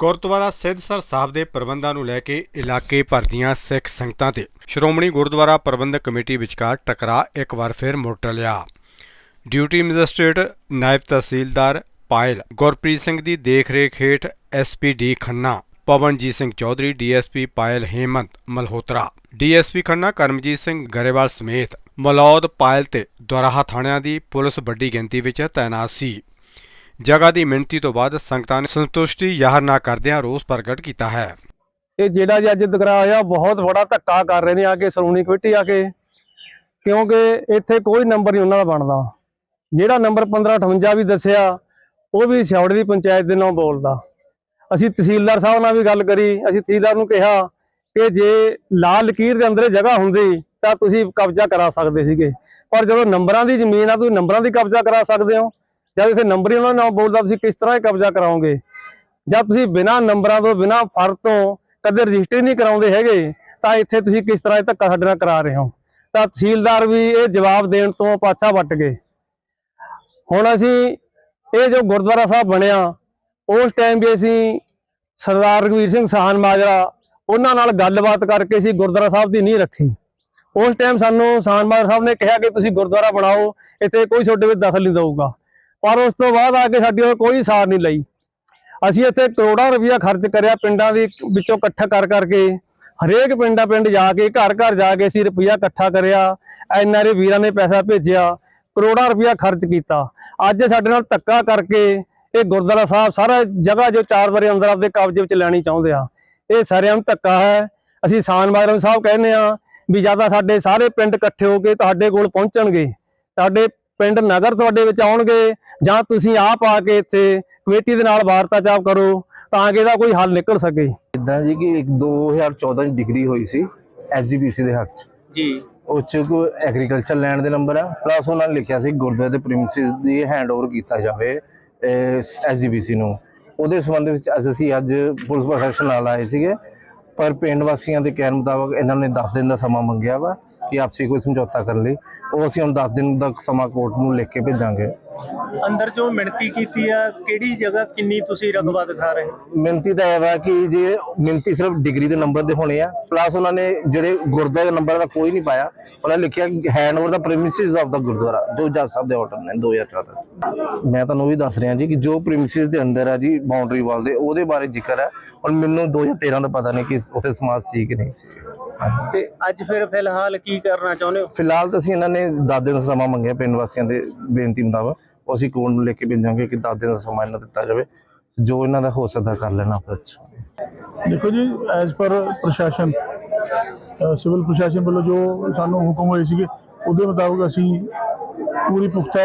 ਗੁਰਦੁਆਰਾ ਸਿੱਧਸਰ ਸਾਹਿਬ ਦੇ ਪ੍ਰਬੰਧਾਂ ਨੂੰ ਲੈ ਕੇ ਇਲਾਕੇ ਭਰ ਦੀਆਂ ਸਿੱਖ ਸੰਗਤਾਂ ਤੇ ਸ਼੍ਰੋਮਣੀ ਗੁਰਦੁਆਰਾ ਪ੍ਰਬੰਧਕ ਕਮੇਟੀ ਵਿਚਕਾਰ ਟਕਰਾਅ ਇੱਕ ਵਾਰ ਫਿਰ ਮੋਟਰ ਲਿਆ। ਡਿਊਟੀ ਮੈਜਿਸਟ੍ਰੇਟ ਨਾਇਬ ਤਹਿਸੀਲਦਾਰ ਪਾਇਲ ਗੁਰਪ੍ਰੀਤ ਸਿੰਘ ਦੀ ਦੇਖਰੇਖ ਹੇਠ SPD Khanna, Pawanjeet Singh Chaudhary DSP Payal Hemant Malhotra DSP Khanna Karamjeet Singh Grewal ਸਮੇਤ ਮਲੌਦ ਪਾਇਲ ਤੇ ਦੁਰਾਹਾ ਥਾਣਿਆਂ ਦੀ ਪੁਲਿਸ ਵੱਡੀ ਗਿਣਤੀ ਵਿੱਚ ਤਾਇਨਾਤ ਸੀ। ਜਗ੍ਹਾ ਦੀ ਮਿਹਨਤੀ ਤੋਂ ਬਾਅਦ ਸੰਗਤਾਂ ਨੇ ਸੰਤੁਸ਼ਟੀ ਜ਼ਾਹਰ ਨਾ ਕਰਦਿਆਂ ਰੋਸ ਪ੍ਰਗਟ ਕੀਤਾ ਹੈ। ਇਹ ਜਿਹੜਾ ਜੀ ਅੱਜ ਟਕਰਾਅ ਹੋਇਆ, ਬਹੁਤ ਬੜਾ ਧੱਕਾ ਕਰ ਰਹੇ ਨੇ ਆ ਕੇ, ਸ਼੍ਰੋਮਣੀ ਕਮੇਟੀ ਆ ਕੇ। ਕਿਉਂਕਿ ਇੱਥੇ ਕੋਈ ਨੰਬਰ ਨਹੀਂ ਉਹਨਾਂ ਦਾ ਬਣਦਾ। ਜਿਹੜਾ ਨੰਬਰ 1558 ਵੀ ਦੱਸਿਆ, ਉਹ ਵੀ ਸਿਆਉੜੇ ਦੀ ਪੰਚਾਇਤ ਦੇ ਨਾਂ ਬੋਲਦਾ। ਅਸੀਂ ਤਹਿਸੀਲਦਾਰ ਸਾਹਿਬ ਨਾਲ ਵੀ ਗੱਲ ਕਰੀ, ਅਸੀਂ ਤਹਿਸੀਲਦਾਰ ਨੂੰ ਕਿਹਾ ਕਿ ਜੇ ਲਾਲ ਲਕੀਰ ਦੇ ਅੰਦਰ ਜਗ੍ਹਾ ਹੁੰਦੀ, ਤਾਂ ਤੁਸੀਂ ਕਬਜ਼ਾ ਕਰਾ ਸਕਦੇ ਸੀਗੇ। ਪਰ ਜਦੋਂ ਨੰਬਰਾਂ ਦੀ ਜ਼ਮੀਨ ਆ, ਤੁਸੀਂ ਨੰਬਰਾਂ ਦੀ ਕਬਜ਼ਾ ਕਰਾ ਸਕਦੇ ਹੋ। ਜਦ ਇੱਥੇ ਨੰਬਰ ਹੀ ਉਹਨਾਂ ਦਾ ਨਾਮ ਬੋਲਦਾ, ਤੁਸੀਂ ਕਿਸ ਤਰ੍ਹਾਂ ਇਹ ਕਬਜ਼ਾ ਕਰਾਓਗੇ? ਜਦ ਤੁਸੀਂ ਬਿਨਾਂ ਨੰਬਰਾਂ ਤੋਂ, ਬਿਨਾਂ ਫ਼ਰਕ ਤੋਂ ਕਦੇ ਰਜਿਸਟਰੀ ਨਹੀਂ ਕਰਾਉਂਦੇ ਹੈਗੇ, ਤਾਂ ਇੱਥੇ ਤੁਸੀਂ ਕਿਸ ਤਰ੍ਹਾਂ ਇਹ ਧੱਕਾ ਸਾਡੇ ਨਾਲ ਕਰਾ ਰਹੇ ਹੋ? ਤਾਂ ਤਹਿਸੀਲਦਾਰ ਵੀ ਇਹ ਜਵਾਬ ਦੇਣ ਤੋਂ ਪਾਛਾ ਵੱਟ ਗਏ। ਹੁਣ ਅਸੀਂ ਇਹ ਜੋ ਗੁਰਦੁਆਰਾ ਸਾਹਿਬ ਬਣਿਆ, ਉਸ ਟਾਈਮ ਵੀ ਅਸੀਂ ਸਰਦਾਰ ਰਘਵੀਰ ਸਿੰਘ ਸਾਹਨ ਮਾਜਰਾ, ਉਹਨਾਂ ਨਾਲ ਗੱਲਬਾਤ ਕਰਕੇ ਅਸੀਂ ਗੁਰਦੁਆਰਾ ਸਾਹਿਬ ਦੀ ਨਹੀਂ ਰੱਖੀ। ਉਸ ਟਾਈਮ ਸਾਨੂੰ ਸਾਹਨ ਮਾਜਰਾ ਸਾਹਿਬ ਨੇ ਕਿਹਾ ਕਿ ਤੁਸੀਂ ਗੁਰਦੁਆਰਾ ਬਣਾਓ, ਇੱਥੇ ਕੋਈ ਤੁਹਾਡੇ ਵਿੱਚ ਦਖਲ ਨਹੀਂ ਦਊਗਾ। ਪਰ ਉਸ ਤੋਂ ਬਾਅਦ ਆ ਕੇ ਸਾਡੀ ਉਹ ਕੋਈ ਸਾਰ ਨਹੀਂ ਲਈ। ਅਸੀਂ ਇੱਥੇ ਕਰੋੜਾਂ ਰੁਪਇਆ ਖਰਚ ਕਰਿਆ ਪਿੰਡਾਂ ਦੇ ਵਿੱਚੋਂ ਇਕੱਠਾ ਕਰ ਕਰਕੇ। ਹਰੇਕ ਪਿੰਡਾਂ ਪਿੰਡ ਜਾ ਕੇ, ਘਰ ਘਰ ਜਾ ਕੇ ਅਸੀਂ ਰੁਪਇਆ ਇਕੱਠਾ ਕਰਿਆ। ਐਨਆਰਏ ਵੀਰਾਂ ਨੇ ਪੈਸਾ ਭੇਜਿਆ, ਕਰੋੜਾਂ ਰੁਪਇਆ ਖਰਚ ਕੀਤਾ। ਅੱਜ ਸਾਡੇ ਨਾਲ ਧੱਕਾ ਕਰਕੇ ਇਹ ਗੁਰਦੁਆਰਾ ਸਾਹਿਬ ਸਾਰਾ ਜਗ੍ਹਾ ਜੋ ਚਾਰ ਵਾਰੀ ਅੰਦਰ ਆਪਦੇ ਕਬਜ਼ੇ ਵਿੱਚ ਲੈਣੀ ਚਾਹੁੰਦੇ ਆ। ਇਹ ਸਾਰਿਆਂ ਨੂੰ ਧੱਕਾ ਹੈ। ਅਸੀਂ ਸਾਨ ਮਾਜਰਾ ਸਾਹਿਬ ਕਹਿੰਦੇ ਆ ਵੀ ਜ਼ਿਆਦਾ ਸਾਡੇ ਸਾਰੇ ਪਿੰਡ ਇਕੱਠੇ ਹੋ ਕੇ ਤੁਹਾਡੇ ਕੋਲ ਪਹੁੰਚਣਗੇ। ਤੁਹਾਡੇ ਪਿੰਡ ਨਗਰ ਤੁਹਾਡੇ ਵਿੱਚ ਆਉਣਗੇ। ਜਾਂ ਤੁਸੀਂ ਆਪ ਆ ਕੇ ਇੱਥੇ ਕਮੇਟੀ ਦੇ ਨਾਲ ਵਾਰਤਾਚਾਪ ਕਰੋ ਤਾਂ ਕਿ ਇਹਦਾ ਕੋਈ ਹੱਲ ਨਿਕਲ ਸਕੇ। ਇਦਾਂ ਜੀ ਕਿ ਇੱਕ 2014 ਚ ਡਿਗਰੀ ਹੋਈ ਸੀ ਐਸਜੀਪੀਸੀ ਦੇ ਹੱਕ ਚ। ਜੀ। ਉਹ ਚ ਕੋਈ ਐਗਰੀਕਲਚਰ ਲੈਂਡ ਦੇ ਨੰਬਰ ਆ ਪਲੱਸ ਉਹਨਾਂ ਨੇ ਲਿਖਿਆ ਸੀ ਗੁਰਦੁਆਰੇ ਦੇ ਪ੍ਰੀਮਿਸਿਸ ਦੀ ਹੈਂਡਓਵਰ ਕੀਤਾ ਜਾਵੇ ਐਸਜੀਪੀਸੀ ਨੂੰ। ਉਹਦੇ ਸੰਬੰਧ ਵਿੱਚ ਅਸੀਂ ਅੱਜ ਪੁਲਿਸ ਪ੍ਰਸ਼ਾਸਨ ਨਾਲ ਆਏ ਸੀਗੇ ਪਰ ਪਿੰਡ ਵਾਸੀਆਂ ਦੇ ਕਹਿਣ ਮੁਤਾਬਕ ਇਹਨਾਂ ਨੇ 10 ਦਿਨ ਦਾ ਸਮਾਂ ਮੰਗਿਆ ਵਾ ਕਿ ਆਪਸੀ ਕੋਈ ਸਮਝੌਤਾ ਕਰਨ ਲਈ। ਉਹ ਅਸੀਂ ਹੁਣ 10 ਦਿਨ ਦਾ ਸਮਾਂ ਕੋਰਟ ਨੂੰ ਲਿਖ ਕੇ ਭੇਜਾਂਗੇ। ਅੰਦਰ ਜੋ ਮਿਣਤੀ ਕੀਤੀ ਆ, ਕਿਹੜੀ ਜਗ੍ਹਾ ਕਿੰਨੀ ਤੁਸੀਂ ਰਕਬਾ ਦਿਖਾ ਰਹੇ ਹੋ? ਮਿਹਨਤੀ ਤਾਂ ਇਹ ਵਾ ਕਿ ਜੇ ਮਿਹਨਤੀ ਸਿਰਫ ਡਿਗਰੀ ਦੇ ਨੰਬਰ ਦੇ ਹੋਣੇ ਆ ਪਲੱਸ ਉਹਨਾਂ ਨੇ ਜਿਹੜੇ ਗੁਰਦੁਆਰੇ ਦੇ ਨੰਬਰ ਦਾ ਕੋਈ ਨਹੀਂ ਪਾਇਆ, ਉਹਨਾਂ ਨੇ ਲਿਖਿਆ and the premises of the gurdwara, ਜੋ ਜੱਜ ਸਾਹਿਬ ਦੇ ਆਰਡਰ ਨੇ 2014 ਮੈਂ ਤੁਹਾਨੂੰ ਉਹ ਵੀ ਦੱਸ ਰਿਹਾ ਜੀ ਕਿ ਜੋ ਪ੍ਰੈਮਿਸਿਸ ਦੇ ਅੰਦਰ ਆ ਜੀ ਬਾਉਂਡਰੀ ਵਾਲ ਦੇ, ਉਹਦੇ ਬਾਰੇ ਜ਼ਿਕਰ ਹੈ ਹੁਣ ਮੈਨੂੰ 2013 ਦਾ ਪਤਾ ਨਹੀਂ ਕਿ ਉੱਥੇ ਸਮਾਜ ਸੀ ਕਿ ਨਹੀਂ ਸੀ। ਤੇ ਅੱਜ ਫਿਰ ਫਿਲਹਾਲ ਕੀ ਕਰਨਾ ਚਾਹੁੰਦੇ ਹੋ? ਫਿਲਹਾਲ ਤਾਂ ਅਸੀਂ ਇਹਨਾਂ ਨੇ 10 ਦਿਨ ਦਾ ਸਮਾਂ ਮੰਗਿਆ ਪਿੰਡ ਵਾਸੀਆਂ ਦੇ ਬੇਨਤੀ ਮੁਤਾਬਕ। ਉਹ ਅਸੀਂ ਕੋਰਟ ਨੂੰ ਲਿਖ ਕੇ ਭੇਜਾਂਗੇ ਕਿ 10 ਦਿਨ ਦਾ ਸਮਾਂ ਇਹਨਾਂ ਨੂੰ ਦਿੱਤਾ ਜਾਵੇ। ਜੋ ਇਹਨਾਂ ਦਾ ਹੋ ਸਕਦਾ ਕਰ ਲੈਣਾ ਫਿਰ। ਦੇਖੋ ਜੀ ਐਜ਼ ਪਰ ਪ੍ਰਸ਼ਾਸਨ ਸਿਵਲ ਪ੍ਰਸ਼ਾਸਨ ਵੱਲੋਂ ਜੋ ਸਾਨੂੰ ਹੁਕਮ ਹੋਏ ਸੀਗੇ ਉਹਦੇ ਮੁਤਾਬਕ ਅਸੀਂ ਪੂਰੀ ਪੁਖਤਾ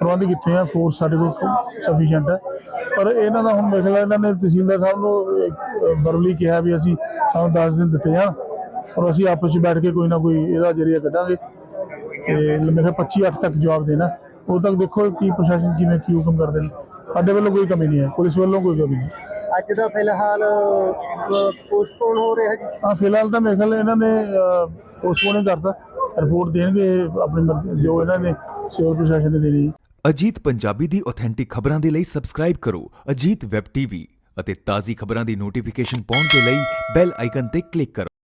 ਪ੍ਰਬੰਧ ਕੀਤੇ ਆ। ਫੋਰਸ ਸਾਡੇ ਕੋਲ ਸਫੀਸ਼ੀਐਂਟ ਹੈ। ਪਰ ਇਹਨਾਂ ਦਾ ਹੁਣ ਮੇਖਲਾ ਇਹਨਾਂ ਨੇ ਤਹਿਸੀਲਦਾਰ ਸਾਹਿਬ ਨੂੰ ਵਰਬਲੀ ਕਿਹਾ ਵੀ ਅਸੀਂ ਸਾਨੂੰ 10 ਦਿਨ ਦਿੱਤੇ ਆ। ਔਰ ਅਸੀਂ ਆਪਸ ਵਿੱਚ ਬੈਠ ਕੇ ਕੋਈ ਨਾ ਕੋਈ ਇਹਦਾ ਜਰੀਆ ਕੱਢਾਂਗੇ। ਤੇ ਮੈਂ ਕਿਹਾ 25 ਅੱਠ ਤੱਕ ਜਵਾਬ ਦੇਣਾ। ਉਦੋਂ ਤੱਕ ਦੇਖੋ ਕੀ ਪ੍ਰਸ਼ਾਸਨ ਕਿਵੇਂ ਕੀ ਹੁਕਮ ਕਰਦੇ ਨੇ। ਸਾਡੇ ਵੱਲੋਂ ਕੋਈ ਕਮੀ ਨਹੀਂ ਹੈ। ਪੁਲਿਸ ਵੱਲੋਂ ਕੋਈ ਕਮੀ ਨਹੀਂ। ਅੱਜ ਦਾ ਫਿਲਹਾਲ ਪੋਸਟਪੋਨ ਹੋ ਰਿਹਾ ਜੀ। ਹਾਂ ਫਿਲਹਾਲ ਤਾਂ ਮੇਰੇ ਖਿਆਲ ਇਹਨਾਂ ਨੇ ਪੋਸਟਪੋਨ ਕਰਤਾ। ਰਿਪੋਰਟ ਦੇਣਗੇ ਆਪਣੀ ਮਰਜ਼ੀ ਜੋ ਇਹਨਾਂ ਨੇ ਸਿਵਲ ਪ੍ਰਸ਼ਾਸਨ ਨੇ ਦੇਣੀ। ਅਜੀਤ ਪੰਜਾਬੀ ਦੀ ਆਥੈਂਟਿਕ ਖਬਰਾਂ ਦੇ ਲਈ ਸਬਸਕ੍ਰਾਈਬ ਕਰੋ ਅਜੀਤ ਵੈਬ ਟੀਵੀ ਅਤੇ ਤਾਜ਼ੀ ਖਬਰਾਂ ਦੀ ਨੋਟੀਫਿਕੇਸ਼ਨ ਪਾਉਣ ਦੇ ਲਈ ਬੈਲ ਆਈਕਨ ਤੇ ਕਲਿੱਕ ਕਰੋ।